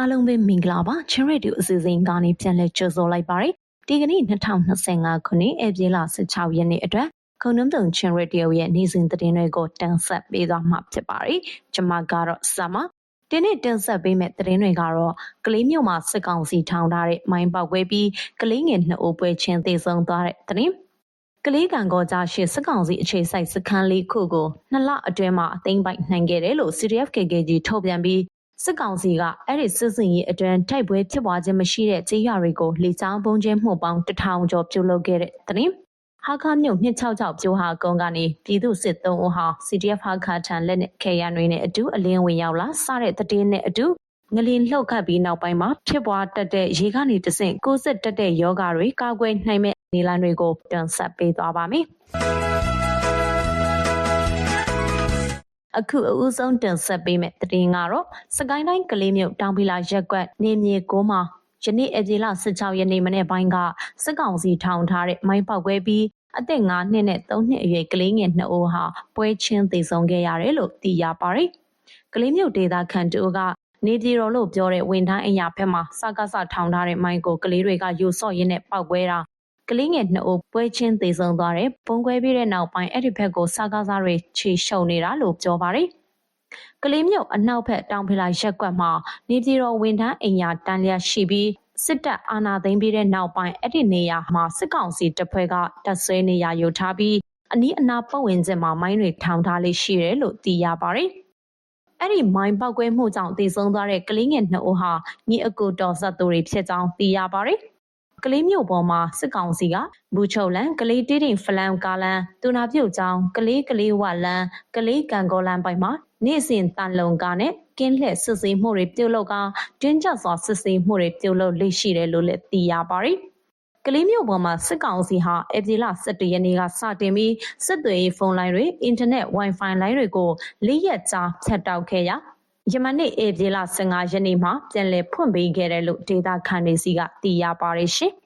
အားလုံးပဲမင်္ဂလာပါချင်းရဒီအစီအစဉ်ကနေပြန်လည်ကြိုဆိုလိုက်ပါတယ်ဒီကနေ့2025ခုနှစ်ဧပြီလ16ရက်နေ့အတွက်ခုံနှုံတုံချင်းရဒီရဲ့နေ့စဉ်သတင်းတွေကိုတင်ဆက်ပေးသွားမှာဖြစ်ပါတယ်ကျွန်မကတော့ဆမ်မဒီနေ့တင်ဆက်ပေးမယ့်သတင်းတွေကတော့ကလေးမျိုးမှာစစ်ကောင်စီထောင်ထားတဲ့မိုင်းပေါက်ကွဲပြီးကလေးငယ်နှစ်ဦးပွဲချင်းသေဆုံးသွားတဲ့သတင်းကလေးကံကောကြားရှိစစ်ကောင်စီအခြေစိုက်စခန်းလေးခုကိုနှစ်လအတွင်းမှာအသိမ်းပိုက်နိုင်ခဲ့တယ်လို့ CDF KKG ထုတ်ပြန်ပြီး စစ်ကောင်စီကအဲ့ဒီစစ်စင်ရေးအတွင်းတိုက်ပွဲဖြစ်ပွားခြင်းမရှိတဲ့ကြေးရွာတွေကိုလေကြောင်းပုံကျင်းမှုပေါင်းတထောင်ကျော်ပြုလုပ်ခဲ့တဲ့သတင်းဟာခါမြို့266ပြိုဟာကုန်းကနေပြည်သူစစ်သုံးဦးဟာ CDF ဟာခါထံလက်နဲ့ခေရန်တွေနဲ့အတူအလင်းဝင်ရောက်လာစတဲ့တည်င်းနဲ့အတူငလင်လှုပ်ခတ်ပြီးနောက်ပိုင်းမှာဖြစ်ပွားတတ်တဲ့ရေကနေတဆင့်ကိုစစ်တက်တဲ့ယောဂတွေကာကွယ်နိုင်မဲ့နေလန်းတွေကိုတင်ဆက်ပေးသွားပါမယ်။ အခုအဦးဆုံးတင်ဆက်ပေးမယ့်သတင်းကတော့စကိုင်းတိုင်းကလေးမြို့တောင်ပီလာရက်ကွက်နေမြေကိုမှာယနေ့အပြည်လ16ရက်နေ့မနေ့ပိုင်းကစစ်ကောင်စီထောင်ထားတဲ့မိုင်းပေါက်ကွဲပြီးအသက်9နှစ်နဲ့3နှစ်အရွယ်ကလေးငယ်2ဦးဟာပွဲချင်းသေဆုံးခဲ့ရတယ်လို့သိရပါတယ်။ကလေးမြို့ဒေသခံတို့ကနေပြည်တော်လို့ပြောတဲ့ဝန်ထမ်းအရာဘက်မှာစကားစထောင်ထားတဲ့မိုင်းကိုကလေးတွေကယူဆော့ရင်းနဲ့ပောက်ပွဲတာ ကလေးငယ်နှစ်ဦးပွဲချင်းသေဆုံးသွားတယ်။ပုံကွဲပြီးတဲ့နောက်ပိုင်းအဲ့ဒီဘက်ကိုစကားစားတွေခြေရှုံနေတာလို့ပြောပါတယ်။ကလေးမျိုးအနောက်ဘက်တောင်ဖလာရက်ကွက်မှာနေပြည်တော်ဝန်ထမ်းအိမ်ယာတန်းလျက်ရှိပြီးစစ်တပ်အာဏာသိမ်းပြီးတဲ့နောက်ပိုင်းအဲ့ဒီနေရာမှာစစ်ကောင်စီတပ်ဖွဲ့ကတပ်ဆွဲနေရာယူထားပြီးအနီးအနားပတ်ဝန်းကျင်မှာမိုင်းတွေထောင်ထားလေးရှိတယ်လို့သိရပါတယ်။အဲ့ဒီမိုင်းပောက်ကွဲမှုကြောင့်တည်ဆုံသွားတဲ့ကလေးငယ်နှစ်ဦးဟာညီအကိုတော်ဆက်သူတွေဖြစ်ကြောင်းသိရပါတယ်။ ကလေးမျိုးပေါ်မှာစစ်ကောင်စီကဘူချုပ်လန်ကလေးတေးတိမ်ဖလန်ကာလန်တူနာပြုတ်ချောင်းကလေးကလေးဝလန်ကလေးကံကောလန်ပိုင်မှာနေ့စဉ်တန်လုံကားနဲ့ကင်းလှည့်စစ်ဆေးမှုတွေပြုလုပ်ကတင်းကျပ်စွာစစ်ဆေးမှုတွေပြုလုပ်လေ့ရှိတယ်လို့လည်းသိရပါတယ်။ကလေးမျိုးပေါ်မှာစစ်ကောင်စီဟာအပြည်လ17ရက်နေ့ကစတင်ပြီးစစ်သွေးဖုန်းလိုင်းတွေအင်တာနက် Wi-Fi လိုင်းတွေကိုလေးရက်ကြာဖြတ်တောက်ခဲ့ရာ ယမနေ့ဧပြီလ15ရက်နေ့မှာပြန်လည်ဖွင့်ပေးခဲ့တယ်လို့ဒေတာခန်နေစီကသိရပါတယ်ရှင်။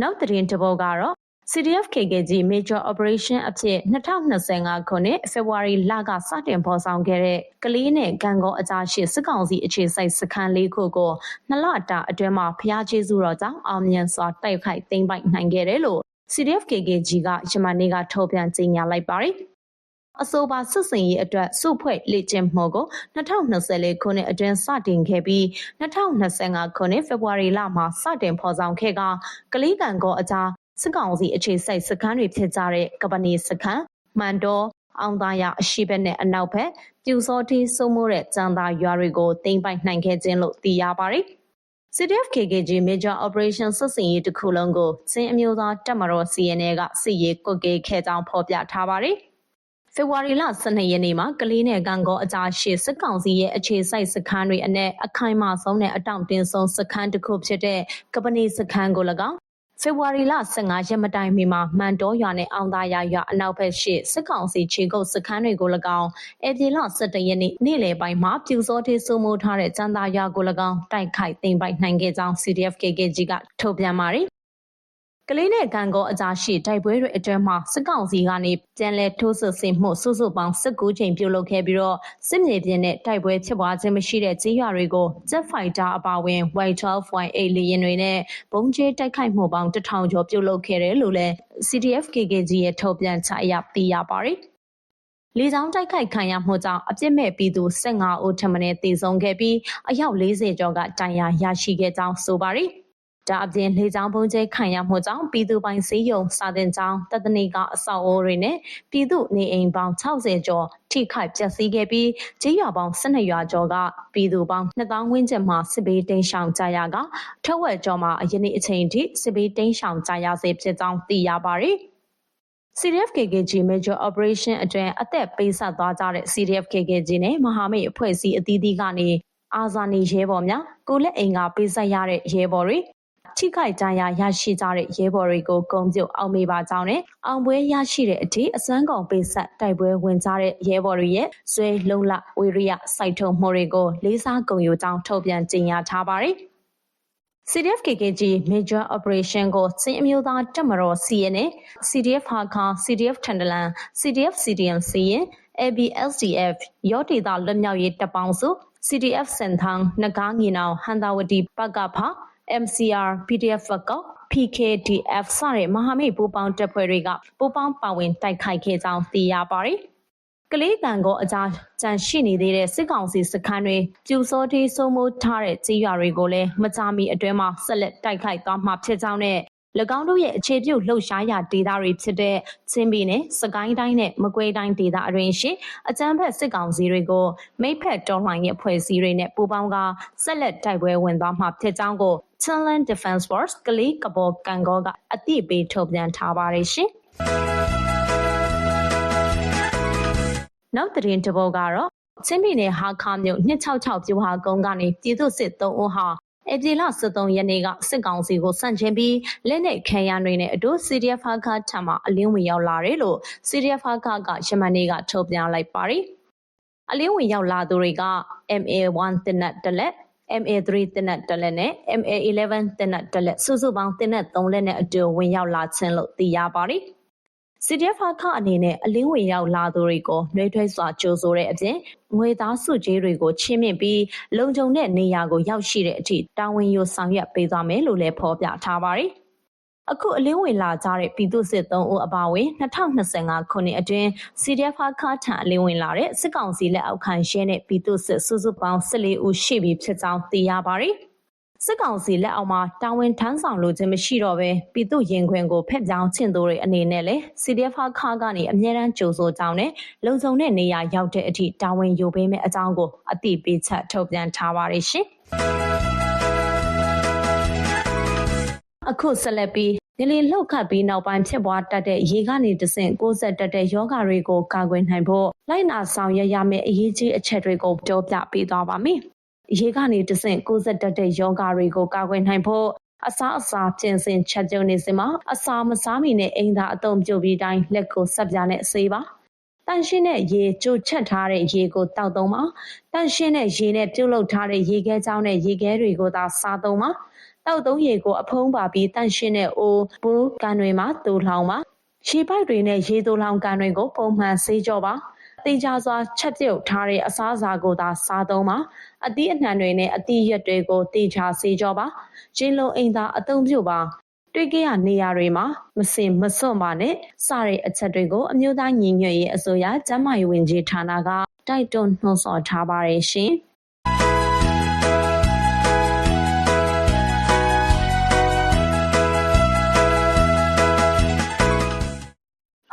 နောက်သတင်းတစ်ပုဒ်ကတော့ CDF KKG Major Operation အဖြစ်2025ခုနှစ်ဖေဖော်ဝါရီလကစတင်ဖော်ဆောင်ခဲ့တဲ့ကလေးနဲ့ဂံကောအကြားရှိစစ်ကောင်စီအခြေစိုက်စခန်းလေးခုကိုနှစ်လတာအတွင်းမှာဖျားကျေးဇူးတော်ကြောင့်အောင်မြင်စွာတိုက်ခိုက်သိမ်းပိုက်နိုင်ခဲ့တယ်လို့ CDF KKG ကယမနေ့ကထုတ်ပြန်ကြေညာလိုက်ပါတယ်။ အဆိုပါစစ်စင်ရေးအတွက်စုဖွဲ့လေ့ကျင့်မှုကို2024ခုနှစ်အတွင်းစတင်ခဲ့ပြီး2025ခုနှစ်ဖေဖော်ဝါရီလမှာစတင်ဖော်ဆောင်ခဲ့ကကလေးကံကောအကြားစစ်ကောင်စီအခြေစိုက်စခန်းတွေဖြစ်ကြတဲ့ကပနီစခန်းမှန်တော်အောင်သားရအရှိဘက်နဲ့အနောက်ဘက်ပြူစောတီစုံမိုးတဲ့ကြံသာရွာတွေကိုတင်ပိုက်နိုင်ခဲ့ခြင်းလို့သိရပါတယ်။ CDF KKG Major Operation စစ်စင်ရေးတစ်ခုလုံးကိုချင်းအမျိုးသားတပ်မတော် CNA ကစစ်ရေးကွပ်ကဲခဲ့ကြောင်းဖော်ပြထားပါတယ်။ ဖေဖော်ဝါရီလ12ရက်နေ့မှာကလေးနယ်ကံကောအကြားရှိစစ်ကောင်စီရဲ့အခြေစိုက်စခန်းတွေအနက်အခိုင်အမာဆုံးနဲ့အတောင့်တင်းဆုံးစခန်းတစ်ခုဖြစ်တဲ့ကပနီစခန်းကို၎င်းဖေဖော်ဝါရီလ15ရက်မတိုင်မီမှာမန်တောရွာနဲ့အောင်သာယာရွာအနောက်ဘက်ရှိစစ်ကောင်စီခြေကုပ်စခန်းတွေကို၎င်းဧပြီလ17ရက်နေ့နေ့လယ်ပိုင်းမှာပြူစောထေးစိုးမိုးထားတဲ့ကျန်သာရွာကို၎င်းတိုက်ခိုက်သိမ်းပိုက်နိုင်ခဲ့ကြောင်း CDF KKG ကထုတ်ပြန်ပါတယ် ကလေးနဲ့ကံကောအကြားရှိတိုက်ပွဲတွေအတွင်းမှာစစ်ကောင်စီကနေပြန်လည်ထိုးစစ်ဆင်မှုစုစုပေါင်း19ချိန်ပြုလုပ်ခဲ့ပြီးတော့စစ်မြေပြင်နဲ့တိုက်ပွဲဖြစ်ပွားခြင်းမရှိတဲ့ကြေးရွာတွေကို Jet Fighter အပါအဝင် Y12Y8 လေယာဉ်တွေနဲ့ဘုံကျဲတိုက်ခိုက်မှုပေါင်း1000ကျော်ပြုလုပ်ခဲ့တယ်လို့လည်း CDF KKG ရဲ့ထုတ်ပြန်ချက်အရသိရပါတယ်လေကြောင်းတိုက်ခိုက်ခံရမှုကြောင့်အပြစ်မဲ့ပြည်သူ15ဦးထပ်မံတေဆုံးခဲ့ပြီးအယောက်40ကျော်ကတိုင်ယာရရှိခဲ့ကြောင်းဆိုပါတယ်။ ဒါအပြင်လေကြောင်းပုံကျဲခံရမှုကြောင့်ပြည်သူပိုင်စည်းရုံစာတင်ကြောင်းတသနီကအဆောက်အဦတွေနဲ့ပြည်သူနေအိမ်ပေါင်း60ကျော်ထိခိုက်ပျက်စီးခဲ့ပြီးကြေးရွာပေါင်း12ရွာကျော်ကပြည်သူပေါင်း2000ဝန်းကျင်မှစစ်ဘေးတိမ်းရှောင်ကြရကထက်ဝက်ကျော်မှာယနေ့အချိန်ထိစစ်ဘေးတိမ်းရှောင်ကြရစေဖြစ်ကြောင်းသိရပါတယ်။ CDF KKG Major Operation အတွင်းအသက်ပေးဆက်သွားကြတဲ့ CDF KKG နဲ့မဟာမိတ်အဖွဲ့အစည်းအသီးသီးကနေအာဇာနည်ရဲဘော်များကိုလက်အိမ်ကပေးဆက်ရတဲ့ရဲဘော်တွေ ထိခိုက်ကြရာရရှိကြတဲ့ရဲဘော်တွေကိုဂုဏ်ပြုအောင်မေပါကြောင်းနဲ့အောင်ပွဲရရှိတဲ့အထိအစွမ်းကုန်ပေးဆက်တိုက်ပွဲဝင်ကြတဲ့ရဲဘော်တွေရဲ့ဇွဲလုံလဝေရိယစိုက်ထုံမှုတွေကိုလေးစားဂုဏ်ယူကြောင်းထုတ်ပြန်ကြေညာထားပါတယ်။ CDF KKG Major Operation ကိုစင်အမျိုးသားတပ်မတော် CN နဲ့ CDF ဟာခါ CDF ထန်တလန် CDF CDM စီရင် ABSDF ရောဒေတာလွတ်မြောက်ရေးတပ်ပေါင်းစု CDF စန်ထန်းနဂါငီနောင်ဟန်တာဝတီပကဖ MCR PDF ကော PKDF စတဲ့မဟာမိတ်ပူးပေါင်းတပ်ဖွဲ့တွေကပူးပေါင်းပါဝင်တိုက်ခိုက်ခဲ့ကြောင်းသိရပါတယ်။ကလေးတန်ကိုအကြားကြန့်ရှိနေသေးတဲ့စစ်ကောင်စီစခန်းတွေကျူစောတေးစိုးမိုးထားတဲ့ကြေးရွာတွေကိုလည်းမကြမီအတွင်းမှာဆက်လက်တိုက်ခိုက်သွားမှာဖြစ်ကြောင်းနဲ့၎င်းတို့ရဲ့အခြေပြုလှုပ်ရှားရာဒေသတွေဖြစ်တဲ့ချင်းပြည်နယ်စကိုင်းတိုင်းနဲ့မကွေးတိုင်းဒေသအတွင်းရှိအကြမ်းဖက်စစ်ကောင်စီတွေကိုမိဖက်တော်လှန်ရေးအဖွဲ့အစည်းတွေနဲ့ပူးပေါင်းကဆက်လက်တိုက်ပွဲဝင်သွားမှာဖြစ်ကြောင်းကို Chinland Defense Force ကလေးကဘော်ကန်ကောကအတိပေးထုတ်ပြန်ထားပါတယ်ရှင်။နောက်သတင်းတစ်ပုဒ်ကတော့ချင်းပြည်နယ်ဟာခါမြို့266ပြူဟာကုန်းကနေပြည်သူစစ်3ဦးဟာဧပြီလ23ရက်နေ့ကစစ်ကောင်စီကိုစန့်ကျင်ပြီးလက်နက်ခဲယမ်းတွေနဲ့အတူ CDF ဟာခါထံမှအလင်းဝင်ရောက်လာတယ်လို့ CDF ဟာခါကယမန်နေ့ကထုတ်ပြန်လိုက်ပါတယ်။အလင်းဝင်ရောက်လာသူတွေက MA1 တင်နတ်တလက် MA3 တင်နတ်တလက်နဲ့ MA11 တင်နတ်တလက်စုစုပေါင်းတင်နတ်3လက်နဲ့အတူဝင်ရောက်လာခြင်းလို့သိရပါတယ်။ CDF ခအနေနဲ့အလင်းဝင်ရောက်လာသူတွေကိုနှွေးထွေးစွာကြိုဆိုတဲ့အပြင်ငွေသားစုကြေးတွေကိုချင်းမြင့်ပြီးလုံခြုံတဲ့နေရာကိုရောက်ရှိတဲ့အထိတာဝန်ယူဆောင်ရွက်ပေးသွားမယ်လို့လည်းဖော်ပြထားပါတယ်။ အခုအလင်းဝင်လာကြတဲ့ပြည်သူစစ်3ဦးအပါအဝင်2025ခုနှစ်အတွင်း CDF ခါထံအလင်းဝင်လာတဲ့စစ်ကောင်စီလက်အောက်ခံရဲနဲ့ပြည်သူစစ်စုစုပေါင်း14ဦးရှိပြီဖြစ်ကြောင်းသိရပါတယ်။စစ်ကောင်စီလက်အောက်မှာတာဝန်ထမ်းဆောင်လိုခြင်းမရှိတော့ဘဲပြည်သူရင်ခွင်ကိုဖက်ပြောင်းချင်သူတွေအနေနဲ့လည်း CDF ခါကနေအမြဲတမ်းကြိုဆိုကြောင်းနဲ့လုံခြုံတဲ့နေရာရောက်တဲ့အထိတာဝန်ယူပေးမယ့်အကြောင်းကိုအသိပေးချက်ထုတ်ပြန်ထားပါတယ်ရှင်။ အခုဆက်လက်ပြီးငလီလှုပ်ခတ်ပြီးနောက်ပိုင်းဖြစ်ပွားတတ်တဲ့ရေကနေတဆင့်ကိုဆက်တတ်တဲ့ယောဂတွေကိုကာကွယ်နိုင်ဖို့လိုက်နာဆောင်ရွက်ရမယ့်အရေးကြီးအချက်တွေကိုပြောပြပေးသွားပါမယ်။ရေကနေတဆင့်ကိုဆက်တက်တဲ့ယောဂါတွေကိုကာကွယ်နိုင်ဖို့အစားအစာပြင်ဆင်ချက်ပြုံနေစမှာအစာမစားမီနဲ့အိမ်သာအုံပြုတ်ပြီးတိုင်းလက်ကိုဆက်ပြနဲ့ဆေးပါ တန်ရှင်းတဲ့ရေကြိုချက်ထားတဲ့ရေကိုတောက်သုံးပါတန်ရှင်းတဲ့ရေနဲ့ပြုတ်လုထားတဲ့ရေခဲချောင်းနဲ့ရေခဲတွေကိုသာစားသုံးပါတောက်သုံးရေကိုအဖုံးပါပြီးတန်ရှင်းတဲ့အိုးဘူးကန်တွေမှာတူလောင်ပါရေပိုက်တွေနဲ့ရေတူလောင်ကန်တွေကို ပုံမှန်ဆေးကြောပါတေချာစွာချက်ပြုတ်ထားတဲ့အစားအစာကိုသာစားသုံးပါအသီးအနှံတွေနဲ့အသီးရွက်တွေကိုတေချာဆေးကြောပါရင်းလုံးအိမ်သာအသုံးပြုပါ တွေ့ကြရနေရာတွေမှာမစင်မစွန့်ပါနဲ့စတဲ့အချက်တွေကိုအမျိုးသားညီညွတ်ရေးအစိုးရကျန်းမာရေးဝန်ကြီးဌာနကတိုက်တွန်းနှိုးဆော်ထားပါတယ်ရှင်။